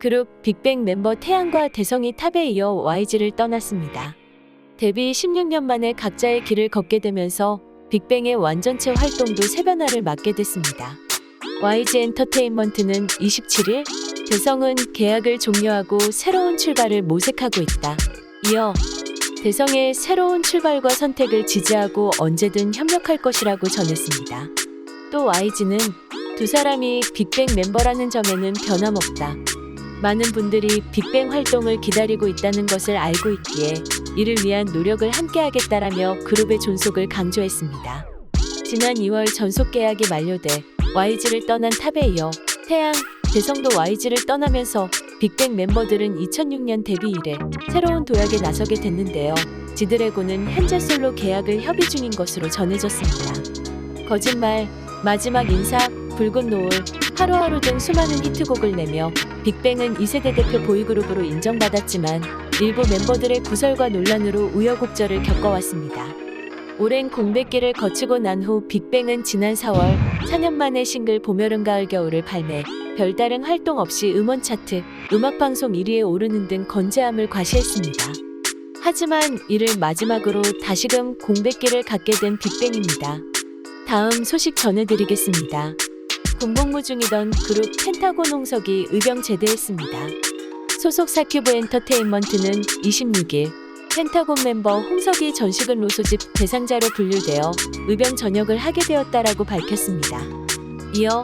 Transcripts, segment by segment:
그룹 빅뱅 멤버 태양과 대성이 탑에 이어 YG를 떠났습니다. 데뷔 16년 만에 각자의 길을 걷게 되면서 빅뱅의 완전체 활동도 세변화를 맞게 됐습니다. YG 엔터테인먼트는 27일 대성은 계약을 종료하고 새로운 출발을 모색하고 있다. 이어 대성의 새로운 출발과 선택을 지지하고 언제든 협력할 것이라고 전했습니다. 또 YG는 두 사람이 빅뱅 멤버라는 점에는 변함없다. 많은 분들이 빅뱅 활동을 기다리고 있다는 것을 알고 있기에 이를 위한 노력을 함께하겠다라며 그룹의 존속을 강조했습니다. 지난 2월 전속 계약이 만료돼 YG를 떠난 탑에 이어 태양, 대성도 YG를 떠나면서 빅뱅 멤버들은 2006년 데뷔 이래 새로운 도약에 나서게 됐는데요. 지드래곤은 현재 솔로 계약을 협의 중인 것으로 전해졌습니다. 거짓말, 마지막 인사, 붉은 노을, 하루하루 등 수많은 히트곡을 내며 빅뱅은 2세대 대표 보이그룹으로 인정받았지만 일부 멤버들의 구설과 논란으로 우여곡절을 겪어왔습니다. 오랜 공백기를 거치고 난 후 빅뱅은 지난 4월 4년 만에 싱글 봄, 여름, 가을, 겨울을 발매 별다른 활동 없이 음원 차트, 음악방송 1위에 오르는 등 건재함을 과시했습니다. 하지만 이를 마지막으로 다시금 공백기를 갖게 된 빅뱅입니다. 다음 소식 전해드리겠습니다. 군복무 중이던 그룹 펜타곤 홍석이 의병 제대했습니다. 소속 사 큐브 엔터테인먼트는 26일 펜타곤 멤버 홍석이 전시근 로소집 대상자로 분류되어 의병 전역을 하게 되었다라고 밝혔습니다. 이어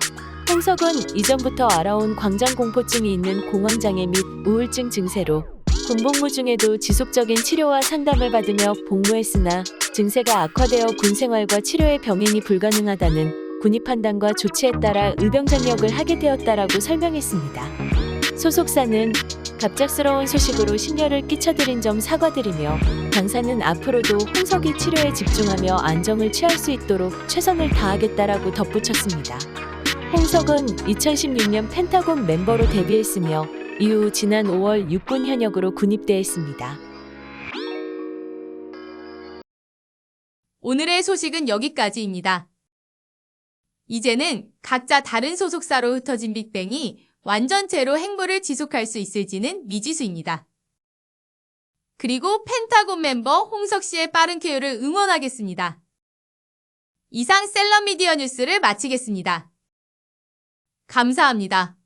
홍석은 이전부터 알아온 광장 공포증이 있는 공황장애 및 우울증 증세로 군복무 중에도 지속적인 치료와 상담을 받으며 복무했으나 증세가 악화되어 군 생활과 치료의 병행이 불가능하다는 군의 판단과 조치에 따라 의병 전역을 하게 되었다라고 설명했습니다. 소속사는 갑작스러운 소식으로 심려를 끼쳐드린 점 사과드리며 당사는 앞으로도 홍석이 치료에 집중하며 안정을 취할 수 있도록 최선을 다하겠다라고 덧붙였습니다. 홍석은 2016년 펜타곤 멤버로 데뷔했으며 이후 지난 5월 육군 현역으로 군입대했습니다. 오늘의 소식은 여기까지입니다. 이제는 각자 다른 소속사로 흩어진 빅뱅이 완전체로 행보를 지속할 수 있을지는 미지수입니다. 그리고 펜타곤 멤버 홍석 씨의 빠른 쾌유를 응원하겠습니다. 이상 셀럽미디어 뉴스를 마치겠습니다. 감사합니다.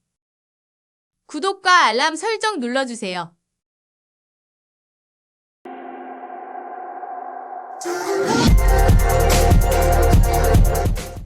구독과 알람 설정 눌러주세요. 주